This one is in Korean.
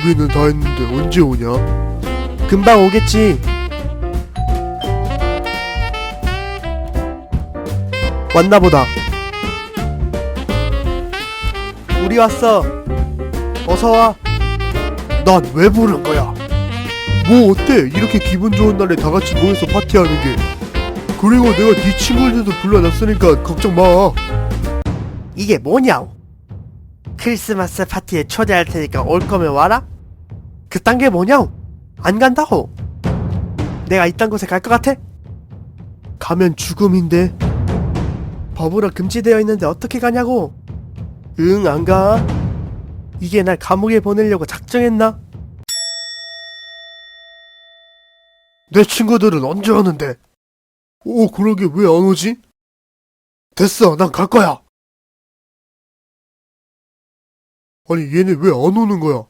준비는 다 했는데 언제 오냐? 금방 오겠지. 왔나 보다. 우리 왔어. 어서 와. 난 왜 부른 거야? 뭐 어때? 이렇게 기분 좋은 날에 다 같이 모여서 파티하는 게. 그리고 내가 네 친구들도 불러놨으니까 걱정 마. 이게 뭐냐고? 크리스마스 파티에 초대할 테니까 올 거면 와라? 그딴 게 뭐냐고? 안 간다고? 내가 이딴 곳에 갈 것 같아? 가면 죽음인데 법으로 금지되어 있는데 어떻게 가냐고? 응, 안 가. 이게 날 감옥에 보내려고 작정했나? 내 친구들은 언제 오는데? 오, 그러게 왜 안 오지? 됐어, 난 갈 거야. 아니, 얘네 왜 안 오는 거야?